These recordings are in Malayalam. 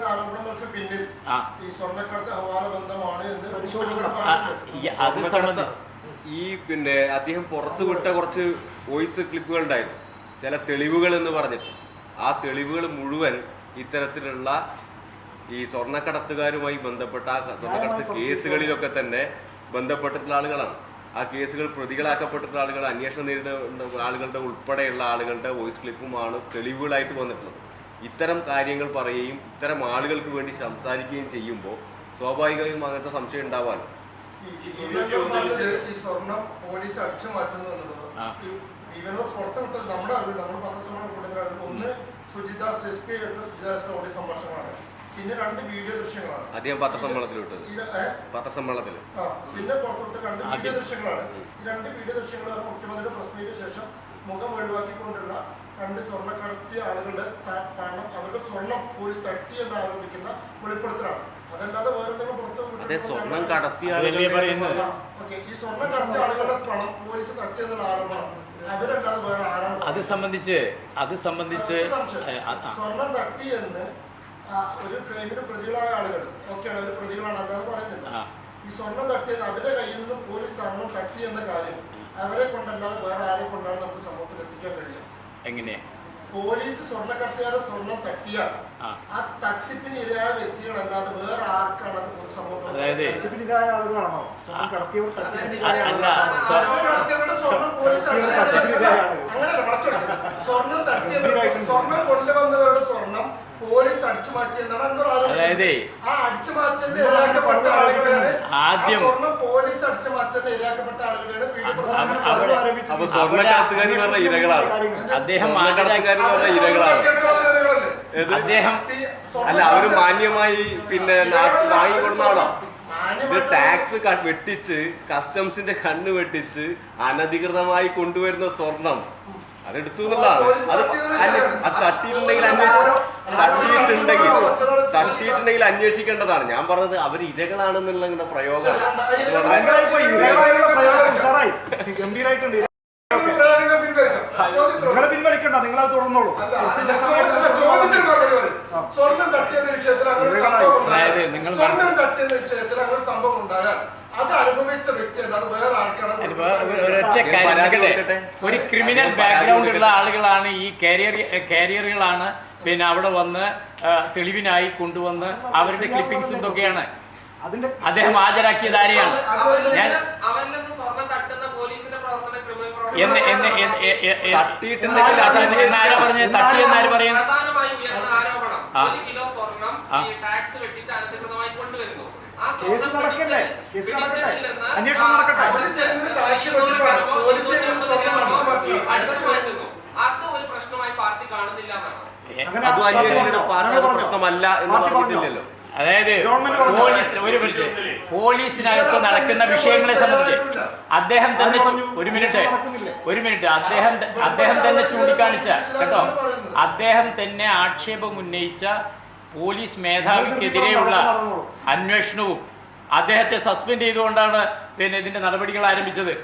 വരുന്ന ആരോപണങ്ങൾക്ക് പിന്നിൽ ഈ സ്വർണക്കടത്ത് ഹവാല ബന്ധമാണ് എന്ന് അത് സംബന്ധിച്ച് ഈ പിന്നെ അദ്ദേഹം പുറത്തു വിട്ട കുറച്ച് വോയിസ് ക്ലിപ്പുകൾ ഉണ്ടായിരുന്നു. ചില തെളിവുകൾ എന്ന് പറഞ്ഞിട്ട്. ആ തെളിവുകൾ മുഴുവൻ ഇത്തരത്തിലുള്ള ഈ സ്വർണക്കടത്തുകാരുമായി ബന്ധപ്പെട്ട ആ സ്വർണക്കടത്ത് കേസുകളിലൊക്കെ തന്നെ ബന്ധപ്പെട്ടിട്ടുള്ള ആളുകളാണ്. ആ കേസുകൾ പ്രതികളാക്കപ്പെട്ടിട്ടുള്ള ആളുകൾ അന്വേഷണം നേരിടുന്ന ആളുകളുടെ ഉൾപ്പെടെയുള്ള ആളുകളുടെ വോയിസ് ക്ലിപ്പുമാണ് തെളിവുകളായിട്ട് വന്നിട്ടുള്ളത്. ഇത്തരം കാര്യങ്ങൾ പറയുകയും ഇത്തരം ആളുകൾക്ക് വേണ്ടി സംസാരിക്കുകയും ചെയ്യുമ്പോൾ സ്വാഭാവികമായും അങ്ങനത്തെ സംശയം ഉണ്ടാവാൻ. ഈ ഇവന്റർ പറഞ്ഞത് സ്വർണം പോലീസ് അടിച്ചു മാറ്റുന്നു എന്നുള്ളത്. ആ. പുറത്തുവിട്ടത് നമ്മുടെ അറിവിൽ നമ്മൾ ഒന്ന് സുജിദാസ് എസ് പി ആയിട്ടുള്ള സുജിദാസിന്റെ ഓഡിയോ സംഭാഷണമാണ്. പിന്നെ രണ്ട് വീഡിയോ ദൃശ്യങ്ങളാണ്. അദ്ദേഹം പത്രസമ്മേളനത്തിൽ വിട്ടത്? പത്രസമ്മേളനത്തിൽ. പിന്നെ പുറത്തോട്ട് രണ്ട് വീഡിയോ ദൃശ്യങ്ങളാണ്. ഈ രണ്ട് വീഡിയോ ദൃശ്യങ്ങളാണ് മുഖ്യമന്ത്രിയുടെ പ്രസ് മീറ്റിന് ശേഷം മുഖം ഒഴിവാക്കിക്കൊണ്ടുള്ള രണ്ട് സ്വർണക്കടത്തിയ ആളുകളുടെ ത- പണം അവരുടെ സ്വർണം പോലീസ് തട്ടി എന്ന് ആരോപിക്കുന്ന വെളിപ്പെടുത്തലാണ്. അതല്ലാതെ വേറെ എന്തെങ്കിലും പുറത്ത് സ്വർണം കടത്തിയ? ഈ സ്വർണം കടത്തിയ ആളുകളുടെ പണം പോലീസ് തട്ടി എന്നുള്ള ആരോപണം. അവരല്ലാതെ വേറെ ആരാണ്? അത് സംബന്ധിച്ച് അത് സംബന്ധിച്ച്. സ്വർണം തട്ടി എന്ന് ഒരു ക്രൈമിന് പ്രതികളായ ആളുകൾ ഓക്കെയാണ് അവർ പ്രതികളാണ് അല്ലാതെ പറയുന്നില്ല. ഈ സ്വർണം തട്ടിയത് അവരുടെ കയ്യിൽ നിന്ന് പോലീസ് സ്വർണം തട്ടി എന്ന കാര്യം അവരെ കൊണ്ടല്ലാതെ വേറെ ആരെ കൊണ്ടാണ് നമുക്ക് സമൂഹത്തിൽ എത്തിക്കാൻ കഴിയുക? എങ്ങനെ പോലീസ് സ്വർണക്കടത്തുകാരെ സ്വർണം തട്ടിയാൽ ആ. തട്ടിപ്പിന് ഇരയായ വ്യക്തികളല്ലാതെ വേറെ ആർക്കാണ് അത് പൊതു സമൂഹത്തിൽ അതായത് തട്ടിപ്പിനിരായ ആളുകളാണോ സ്വർണം കടത്തിയവർ തട്ടിപ്പിനിരായ അല്ല, ആളുകളാണോ? സ്വ- സ്വർണം കടത്തിയവരുടെ സ്വർണം പോലീസ്. ആളുകൾ. അങ്ങനെയല്ല. സ്വർണം തട്ടിയവരുടെ സ്വർണം കൊണ്ടുവന്നവരുടെ സ്വർണം പോലീസ് അടിച്ചു മാറ്റി അൻവർ അതായത് ആ അടിച്ചു ഇരയാക്കപ്പെട്ട ആദ്യം- സ്വർണം പോലീസ് അടിച്ചു ഇരയാക്കപ്പെട്ട അപ്പൊ പറഞ്ഞ ഇരകളാണ്. അദ്ദേഹം സ്വർണക്കടത്തുകാർ പറഞ്ഞ ഇരകളാണ്. അദ്ദേഹം അല്ല അവർ മാന്യമായി പിന്നെ നാട്ടിൽ വാങ്ങിക്കൊടുന്നാണോ ഇത് ടാക്സ് വെട്ടിച്ച് കസ്റ്റംസിന്റെ കണ്ണ് വെട്ടിച്ച് അനധികൃതമായി കൊണ്ടുവരുന്ന സ്വർണം. അതെടുത്തു എന്നുള്ളതാണ് അത് തട്ടിയിട്ടുണ്ടെങ്കിൽ അന്വേഷിക്കും തട്ടിയിട്ടുണ്ടെങ്കിൽ തട്ടിയിട്ടുണ്ടെങ്കിൽ അന്വേഷിക്കേണ്ടതാണ്. ഞാൻ പറഞ്ഞത് അവർ ഇരകളാണെന്നുള്ള പ്രയോഗം. നിങ്ങളെ പിൻവലിക്കണ്ട നിങ്ങളത് തുടർന്നോളൂ. സ്വർണം തട്ടിയെന്ന വിഷയത്തിൽ അങ്ങനെ സംഭവം ഉണ്ടായാൽ- അനുഭവിച്ച വ്യക്തി അല്ലാതെ വേറെ ആർക്കാണ് അത് അതിപ്പോ ഒരു- ഒരൊറ്റ അദ്ദേഹം കാര്യം പരാതി നിൽക്കട്ടെ. ഒരു ക്രിമിനൽ പരാതി ബാക്ക്ഗ്രൗണ്ട് ഉള്ള കൊടുക്കട്ടെ. ആളുകളാണ് ഈ കാരിയർ കാരിയറുകളാണ് പിന്നെ അവിടെ വന്ന് ആ, തെളിവിനായി കൊണ്ടുവന്ന് അവരുടെ ക്ലിപ്പിംഗ്സും ഇതൊക്കെയാണ് അതിന്റെ അദ്ദേഹം ഹാജരാക്കിയത് ആരെയാണ് ഞാൻ സ്വർണം തട്ടുന്ന പോലീസിന്റെ പ്രവർത്തനം ക്രിമിനൽ എന്ന് എന്ന് പ്രവർത്തനം എന്ന് എ- എ- എ- തട്ടിയിട്ടുണ്ടെങ്കിൽ അത് എന്ന് എന്ന് ആരാ പറഞ്ഞത് തട്ടി എന്നാര് പറയും പ്രധാനമായും ഉയർന്ന ആരോപണം ആ. ഒരു കിലോ സ്വർണം ആ. ഈ ടാക്സ് വെട്ടിച്ച് അനധികൃതമായി കൊണ്ടുവരുന്നു ആ കേസ് നടക്കല്ലേ കേസ് നടക്കട്ടെ? അന്വേഷണം നടക്കട്ടെ? അത് ഒരു പ്രശ്നമായി പാർട്ടി കാണുന്നില്ല എന്നാണ്. ഏ, അങ്ങനെ അതും പാർട്ടി അന്വേഷിക്കേണ്ട പറഞ്ഞോ? പാർട്ടി അങ്ങനെ അത് പറഞ്ഞോ? പ്രശ്നമല്ല എന്ന് പറഞ്ഞിട്ടില്ലല്ലോ. അതായത് പോലീസ് ഒരു മിനിറ്റ്. പോലീസിനകത്ത് നടക്കുന്ന വിഷയങ്ങളെ സംബന്ധിച്ച്. അദ്ദേഹം തന്നെ ഒരു മിനിറ്റ്. ഒരു മിനിറ്റ്. അദ്ദേഹം അദ്ദേഹം തന്നെ ചൂണ്ടിക്കാണിച്ച കേട്ടോ. അദ്ദേഹം തന്നെ ആക്ഷേപം ഉന്നയിച്ച പോലീസ് മേധാവിക്കെതിരെയുള്ള അന്വേഷണവും അദ്ദേഹത്തെ സസ്പെൻഡ് ചെയ്തുകൊണ്ടാണ് പിന്നെ ഇതിന്റെ നടപടികൾ ആരംഭിച്ചത്.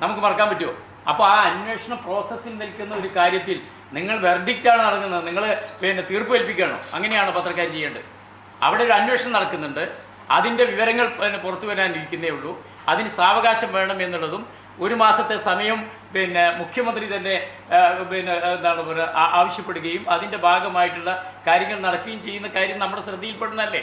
നമുക്ക് മറക്കാൻ പറ്റുമോ? അപ്പോൾ ആ അന്വേഷണ പ്രോസസ്സിൽ നിൽക്കുന്ന ഒരു കാര്യത്തിൽ നിങ്ങൾ വെർഡിക്റ്റാണ് നടക്കുന്നത് നിങ്ങൾ പിന്നെ തീർപ്പ് ഏൽപ്പിക്കണം. അങ്ങനെയാണ് പത്രക്കാർ ചെയ്യേണ്ടത്. അവിടെ ഒരു അന്വേഷണം നടക്കുന്നുണ്ട്. അതിന്റെ വിവരങ്ങൾ പിന്നെ പുറത്തു വരാനിരിക്കുന്നേ ഉള്ളൂ. അതിന് സാവകാശം വേണം എന്നുള്ളതും ഒരു മാസത്തെ സമയം പിന്നെ മുഖ്യമന്ത്രി തന്നെ പിന്നെ എന്താണ് പറയുക ആവശ്യപ്പെടുകയും അതിന്റെ ഭാഗമായിട്ടുള്ള കാര്യങ്ങൾ നടക്കുകയും ചെയ്യുന്ന കാര്യം നമ്മുടെ ശ്രദ്ധയിൽപ്പെടുന്നതല്ലേ?